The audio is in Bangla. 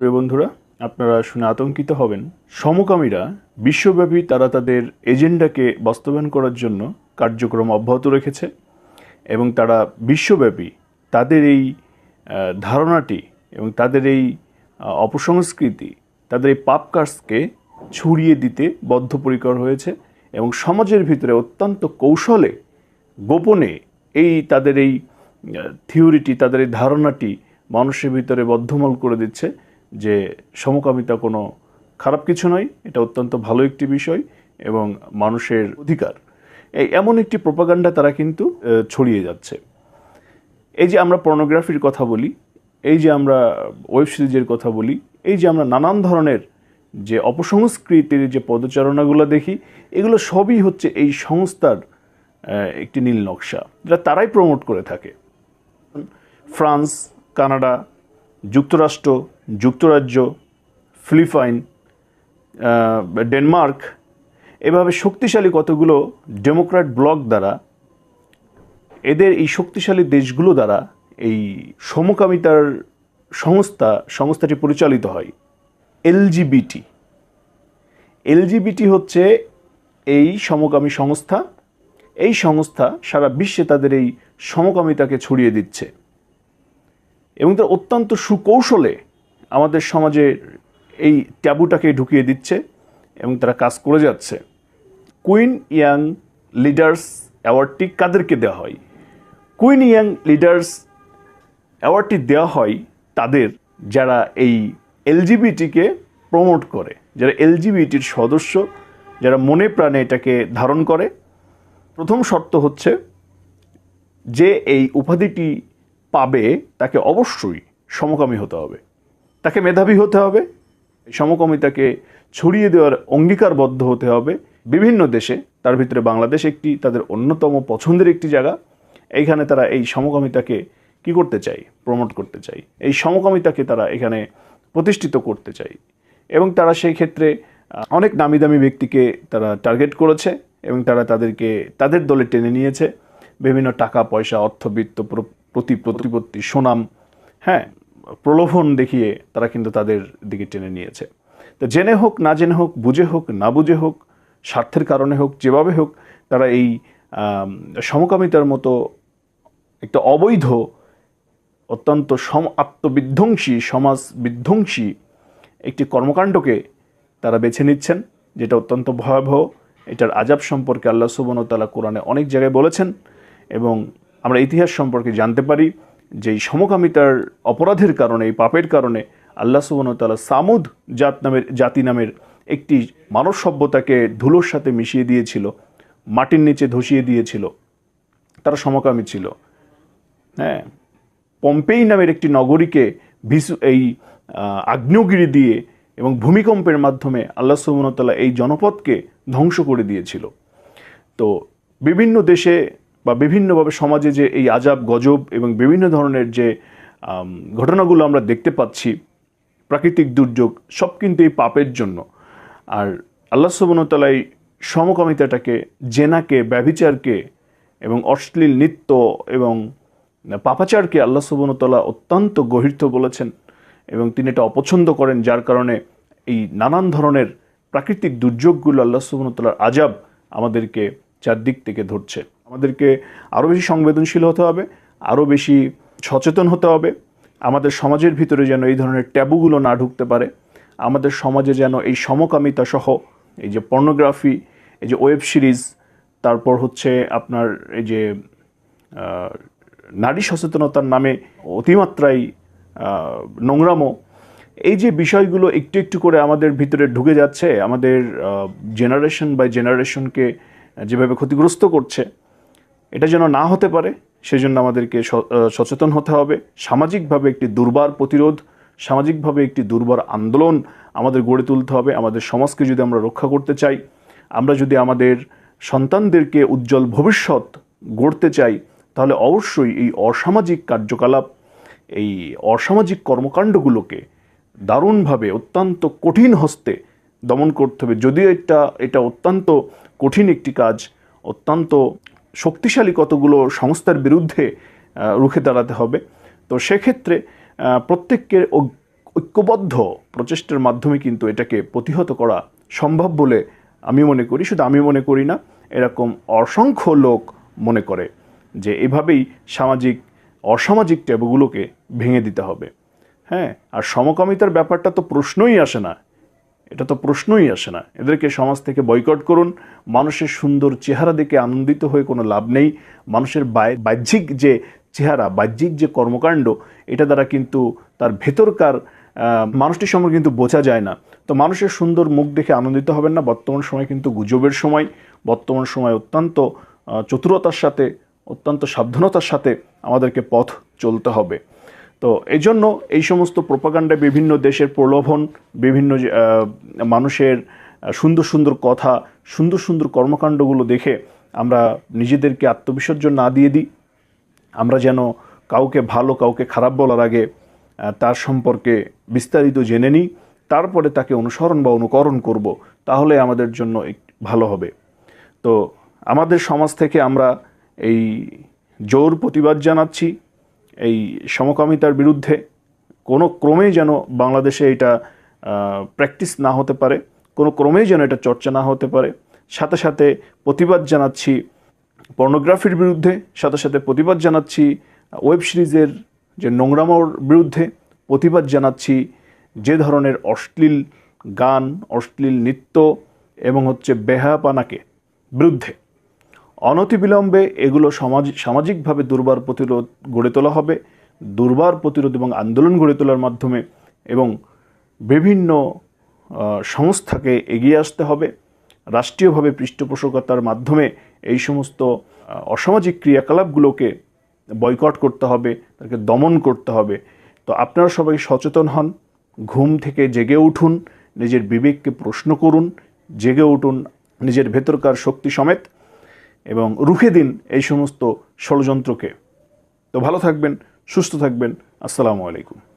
প্রিয় বন্ধুরা, আপনারা শুনে আতঙ্কিত হবেন। সমকামীরা বিশ্বব্যাপী তারা তাদের এজেন্ডাকে বাস্তবায়ন করার জন্য কার্যক্রম অব্যাহত রেখেছে এবং তারা বিশ্বব্যাপী তাদের এই ধারণাটি এবং তাদের এই অপসংস্কৃতি, তাদের এই পাপ কাজকে ছড়িয়ে দিতে বদ্ধপরিকর হয়েছে এবং সমাজের ভিতরে অত্যন্ত কৌশলে গোপনে এই তাদের এই থিওরিটি, তাদের এই ধারণাটি মানুষের ভিতরে বদ্ধমল করে দিচ্ছে। যে সমকামিতা কোনো খারাপ কিছু নয়, এটা অত্যন্ত ভালো একটি বিষয় এবং মানুষের অধিকার। এই এমন একটি প্রপাগান্ডা তারা কিন্তু ছড়িয়ে যাচ্ছে। এই যে আমরা পর্নোগ্রাফির কথা বলি, এই যে আমরা ওয়েব সিরিজের কথা বলি, এই যে আমরা নানান ধরনের যে অপসংস্কৃতির যে পদচারণাগুলো দেখি, এগুলো সবই হচ্ছে এই সংস্থার একটি নীল নকশা যেটা তারাই প্রমোট করে থাকে। ফ্রান্স, কানাডা যুক্তরাষ্ট্র, যুক্তরাজ্য, ফিলিপাইন ডেনমার্ক, এভাবে শক্তিশালী কতগুলো ডেমোক্র্যাট ব্লক দ্বারা, এদের এই শক্তিশালী দেশগুলো দ্বারা এই সমকামিতার সংস্থা, সংস্থাটি পরিচালিত হয়, এলজিবিটি। এলজিবিটি হচ্ছে এই সমকামী সংস্থা। এই সংস্থা সারা বিশ্বে তাদের এই সমকামিতাকে ছড়িয়ে দিচ্ছে। এবং তারা অত্যন্ত সুকৌশলে আমাদের সমাজে এই ট্যাবুটাকে ঢুকিয়ে দিচ্ছে এবং তারা কাজ করে যাচ্ছে। কুইন ইয়াং লিডার্স অ্যাওয়ার্ডটি কাদেরকে দেওয়া হয়? কুইন ইয়াং লিডার্স অ্যাওয়ার্ডটি দেওয়া হয় তাদের যারা এই এলজিবিটিকে প্রমোট করে, যারা এলজিবিটির সদস্য, যারা মনে প্রাণে এটাকে ধারণ করে। প্রথম শর্ত হচ্ছে যে এই উপাধিটি পাবে, তাকে অবশ্যই সমকামী হতে হবে। তাকে মেধাবী হতে হবে সমকামিতাকে ছড়িয়ে দেওয়ার অঙ্গীকারবদ্ধ হতে হবে। বিভিন্ন দেশে, তার ভিতরে বাংলাদেশ একটি, তাদের অন্যতম পছন্দের একটি জায়গা। এইখানে তারা এই সমকামিতাকে কি করতে চাই প্রমোট করতে চাই এই সমকামিতাকে তারা এখানে প্রতিষ্ঠিত করতে চাই এবং তারা সেই ক্ষেত্রে অনেক নামি দামি ব্যক্তিকে তারা টার্গেট করেছে এবং তারা তাদেরকে, তাদের দলে টেনে নিয়েছে। বিভিন্ন টাকা, পয়সা অর্থবিত্ত প্রতি প্রতিপত্তি, সুনাম হ্যাঁ প্রলোভন দেখিয়ে তারা কিন্তু তাদের দিকে টেনে নিয়েছে। তো জেনে হোক, না জেনে হোক, বুঝে হোক, না বুঝে হোক, স্বার্থের কারণে হোক, যেভাবে হোক, তারা এই সমকামিতার মতো একটা অবৈধ, অত্যন্ত সম, আত্মবিধ্বংসী সমাজ বিধ্বংসী একটি কর্মকাণ্ডকে তারা বেছে নিচ্ছেন, যেটা অত্যন্ত ভয়াবহ। এটার আজাব সম্পর্কে আল্লাহ সুবনতালা কোরআনে অনেক জায়গায় বলেছেন এবং আমরা ইতিহাস সম্পর্কে জানতে পারি যে সমকামিতার অপরাধের কারণে, এই পাপের কারণে আল্লাহ সুবনতালা সামুদ জাত নামের, জাতি নামের একটি মানব সভ্যতাকে ধুলোর সাথে মিশিয়ে দিয়েছিল, মাটির নিচে ধসিয়ে দিয়েছিল। তারা সমকামী ছিল। হ্যাঁ পম্পেই নামের একটি নগরীকে ভিসু, এই আগ্নেয়গিরি দিয়ে এবং ভূমিকম্পের মাধ্যমে আল্লাহ সুবনতাল্লাহ এই জনপদকে ধ্বংস করে দিয়েছিল। তো বিভিন্ন দেশে বা বিভিন্নভাবে সমাজে যে এই আজাব, গজব এবং বিভিন্ন ধরনের যে ঘটনাগুলো আমরা দেখতে পাচ্ছি, প্রাকৃতিক দুর্যোগ, সব কিন্তু এই পাপের জন্য। আর আল্লাহ সুবনতালাই সমকামিতাটাকে, জেনাকে, ব্যভিচারকে এবং অশ্লীল নৃত্য এবং পাপাচারকে আল্লাহ সুবনতলা অত্যন্ত গভীরত বলেছেন এবং তিনি এটা অপছন্দ করেন, যার কারণে এই নানান ধরনের প্রাকৃতিক দুর্যোগগুলো আল্লাহ সুবনতলার আজাব আমাদেরকে চারদিক থেকে ধরছে। আমাদেরকে আরও বেশি সংবেদনশীল হতে হবে আরও বেশি সচেতন হতে হবে। আমাদের সমাজের ভিতরে যেন এই ধরনের ট্যাবুগুলো না ঢুকতে পারে। আমাদের সমাজে যেন এই সমকামিতা সহ, এই যে পর্নোগ্রাফি, এই যে ওয়েব সিরিজ, তারপর হচ্ছে আপনার এই যে নারী সচেতনতার নামে অতিমাত্রায় নোংরামো, এই যে বিষয়গুলো একটু একটু করে আমাদের ভিতরে ঢুকে যাচ্ছে, আমাদের জেনারেশন বাই জেনারেশনকে যেভাবে ক্ষতিগ্রস্ত করছে এটা যেন না হতে পারে, সেজন্য আমাদেরকে সচেতন হতে হবে। সামাজিকভাবে একটি দুর্বার প্রতিরোধ, সামাজিকভাবে একটি দুর্বার আন্দোলন আমাদের গড়ে তুলতে হবে, আমাদের সমাজকে যদি আমরা রক্ষা করতে চাই, আমরা যদি আমাদের সন্তানদেরকে উজ্জ্বল ভবিষ্যৎ গড়তে চাই, তাহলে অবশ্যই এই অসামাজিক কার্যকলাপ, এই অসামাজিক কর্মকাণ্ডগুলোকে দারুণভাবে অত্যন্ত কঠিন হস্তে দমন করতে হবে। যদিও এটা এটা অত্যন্ত কঠিন একটি কাজ, অত্যন্ত শক্তিশালী কতগুলো সংস্থার বিরুদ্ধে রুখে দাঁড়াতে হবে। তো সেক্ষেত্রে প্রত্যেককে ঐক্যবদ্ধ প্রচেষ্টার মাধ্যমে কিন্তু এটাকে প্রতিহত করা সম্ভব বলে আমি মনে করি। শুধু আমি মনে করি না, এরকম অসংখ্য লোক মনে করে যে এভাবেই সামাজিক, অসামাজিক ট্যাবুগুলোকে ভেঙে দিতে হবে। হ্যাঁ আর সমকামিতার ব্যাপারটা তো প্রশ্নই আসে না। এটা তো প্রশ্নই আসে না। এদেরকে সমাজ থেকে বয়কট করুন। মানুষের সুন্দর চেহারা দেখে আনন্দিত হয়ে কোনো লাভ নেই। মানুষের বাহ্যিক যে চেহারা বাহ্যিক যে কর্মকাণ্ড এটা দ্বারা কিন্তু তার ভেতরকার আহ, মানুষটির সম্পর্কে কিন্তু বোঝা যায় না। তো মানুষের সুন্দর মুখ দেখে আনন্দিত হবেন না। বর্তমান সময় কিন্তু গুজবের সময়। বর্তমান সময় অত্যন্ত চতুরতার সাথে অত্যন্ত সাবধানতার সাথে আমাদেরকে পথ চলতে হবে। তো এই জন্য এই সমস্ত প্রপাগান্ডায় বিভিন্ন দেশের প্রলোভন, বিভিন্ন মানুষের সুন্দর সুন্দর কথা, সুন্দর সুন্দর কর্মকাণ্ডগুলো দেখে আমরা নিজেদেরকে আত্মবিসর্জন না দিয়ে দিই। আমরা যেন কাউকে ভালো, কাউকে খারাপ বলার আগে তার সম্পর্কে বিস্তারিত জেনে নিই, তারপরে তাকে অনুসরণ বা অনুকরণ করব, তাহলে আমাদের জন্য ভালো হবে। তো আমাদের সমাজ থেকে আমরা এই জোর প্রতিবাদ জানাচ্ছি। এই সমকামিতার বিরুদ্ধে কোনো ক্রমেই যেন বাংলাদেশে এটা প্র্যাকটিস না হতে পারে, কোনো ক্রমেই যেন এটা চর্চা না হতে পারে। সাথে সাথে প্রতিবাদ জানাচ্ছি পর্নোগ্রাফির বিরুদ্ধে, সাথে সাথে প্রতিবাদ জানাচ্ছি ওয়েব সিরিজের যে নোংরামোর বিরুদ্ধে, প্রতিবাদ জানাচ্ছি যে ধরনের অশ্লীল গান, অশ্লীল নৃত্য এবং হচ্ছে বেহাপানাকে বিরুদ্ধে। অনতিবিলম্বে এগুলো সমাজ, সামাজিকভাবে দুর্বার প্রতিরোধ গড়ে তোলা হবে, দুর্বার প্রতিরোধ এবং আন্দোলন গড়ে তোলার মাধ্যমে এবং বিভিন্ন সংস্থাকে এগিয়ে আসতে হবে। রাষ্ট্রীয়ভাবে পৃষ্ঠপোষকতার মাধ্যমে এই সমস্ত অসামাজিক ক্রিয়াকলাপগুলোকে বয়কট করতে হবে তাকে দমন করতে হবে। তো আপনারা সবাই সচেতন হন, ঘুম থেকে জেগে উঠুন, নিজের বিবেককে প্রশ্ন করুন, জেগে উঠুন, নিজের ভেতরকার শক্তি সমেত। এবং রুখে দিন এই সমস্ত ষড়যন্ত্রকে। তো ভালো থাকবেন সুস্থ থাকবেন। আসসালামু আলাইকুম।